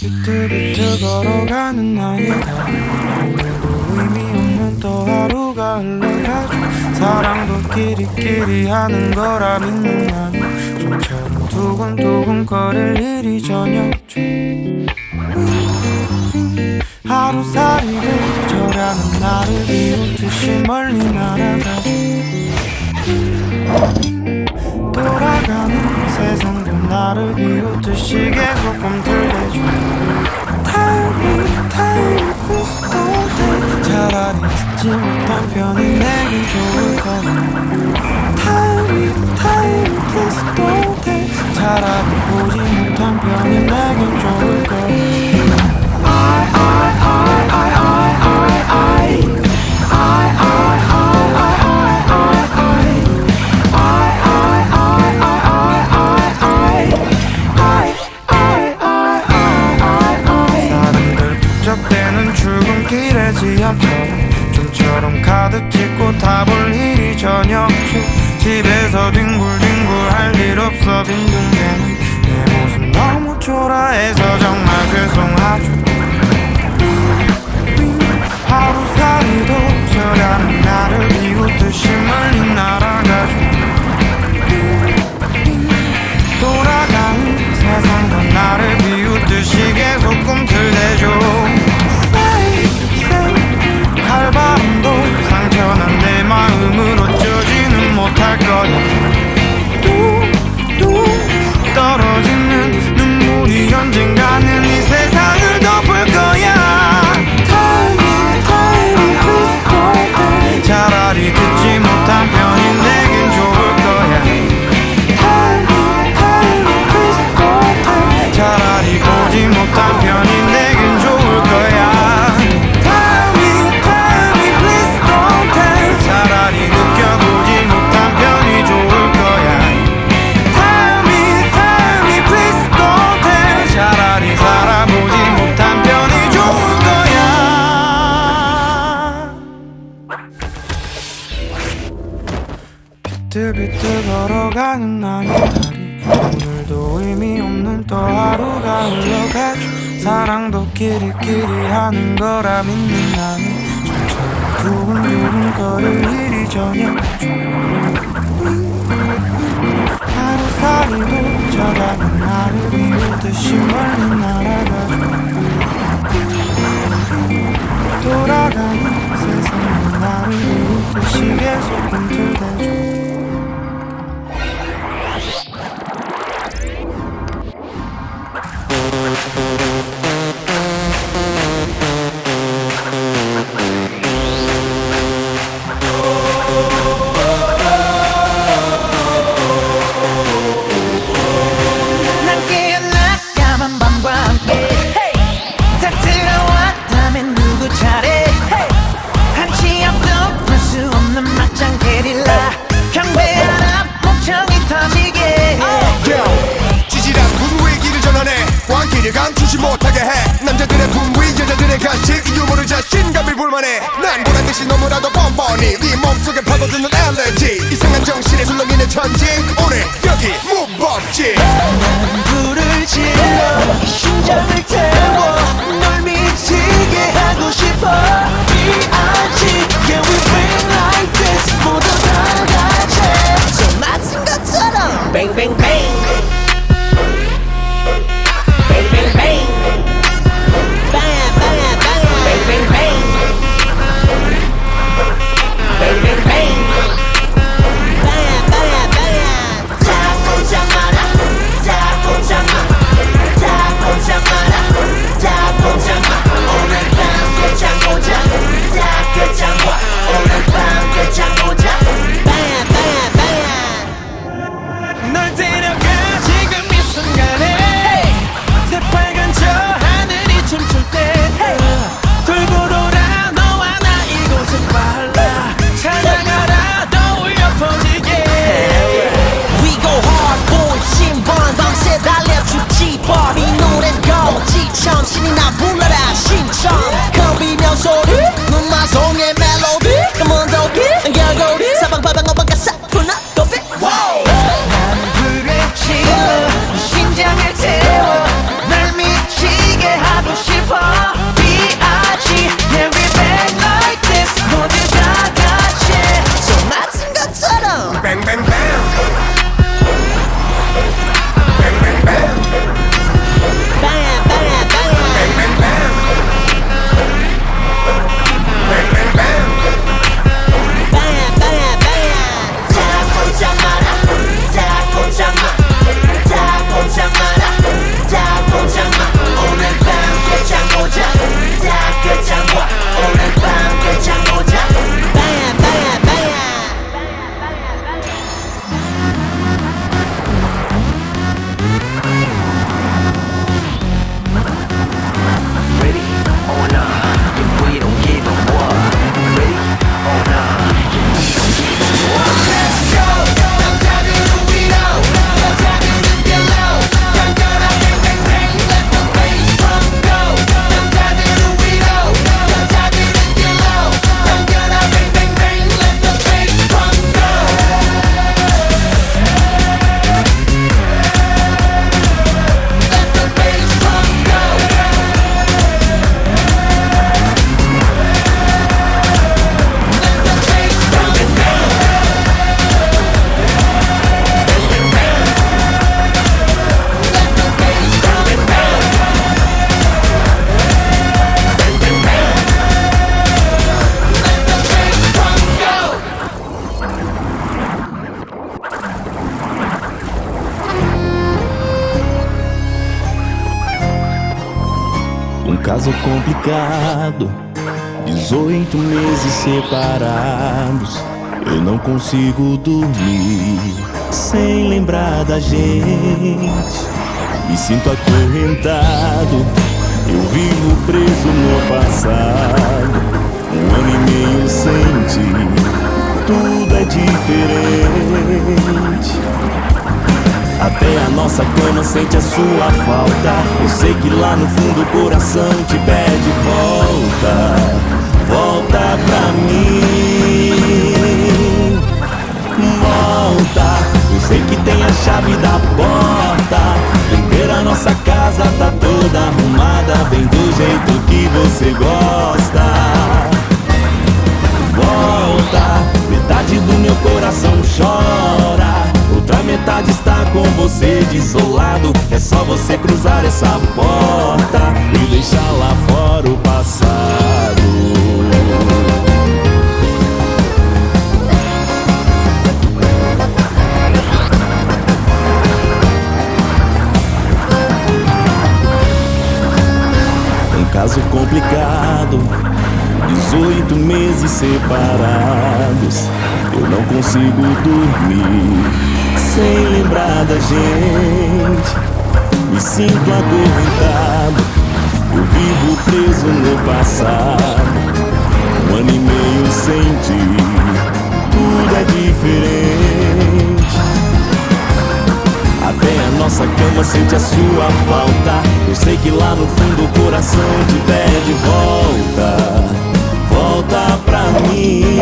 비틀비틀 걸어가는 나의 다리 오늘도 의미 없는 또 하루가 흘러가죠. 사랑도 끼리끼리 하는 거라 믿는 나는 두근두근 거릴 일이 전혀 없죠. 하루살이를 저라는 나를 비웃듯이 멀리 날아가죠 돌아가는 세상도 나를 비웃듯이 계속 꿈틀대죠. Tell me, tell me, please don't take 차라리 듣지 못한 편이 내겐 좋을 거야 take 차라리 보지 못한 편이 내겐 좋을 거야 I, I, I, I, I, I, I 사람들 북적대는 출근길의 지하철 좀처럼 카드 찍고 타볼 일이 저녁 집에서 뒹굴뒹굴 할 일 없어. 너무 초라해서 정말 죄송하죠 비틀비틀 걸어가는 나의 다리. 오늘도 의미 없는 또 하루가 흘러가죠 사랑도 끼리끼리 하는 거라 믿는 나는 좀처럼 두근두근 거릴 일이 전혀 없죠 하루살이 도 저라는 나를 비웃듯이 멀리 날아가죠 불만해 난 보란 듯이 너무나도 뻔뻔히 네 몸속에 파고드는 엘레지 이상한 정신에 술렁이는 천지. 오늘 여기 무법지. 불을 질러 심장을 태워 널 미치게 하고 싶어. B.I.G. Yeah we been like this 모두 다 같이. 좀 맞은 것처럼. Bang caso complicado. 18 meses separados. Eu não consigo dormir sem lembrar da gente. Me sinto acorrentado. Eu vivo preso no passado. Até a nossa cama sente a sua falta. Eu sei que lá no fundo o coração te pede volta, você desolado. É só você cruzar essa porta e deixar lá fora o passado. Um caso complicado. 18 meses separados. Eu não consigo dormir sem lembrar da gente. Me sinto acorrentado. Eu vivo preso no passado. Um ano e meio sem ti. Tudo é diferente. Até a nossa cama sente a sua falta. Eu sei que lá no fundo o coração te pede volta, volta pra mim.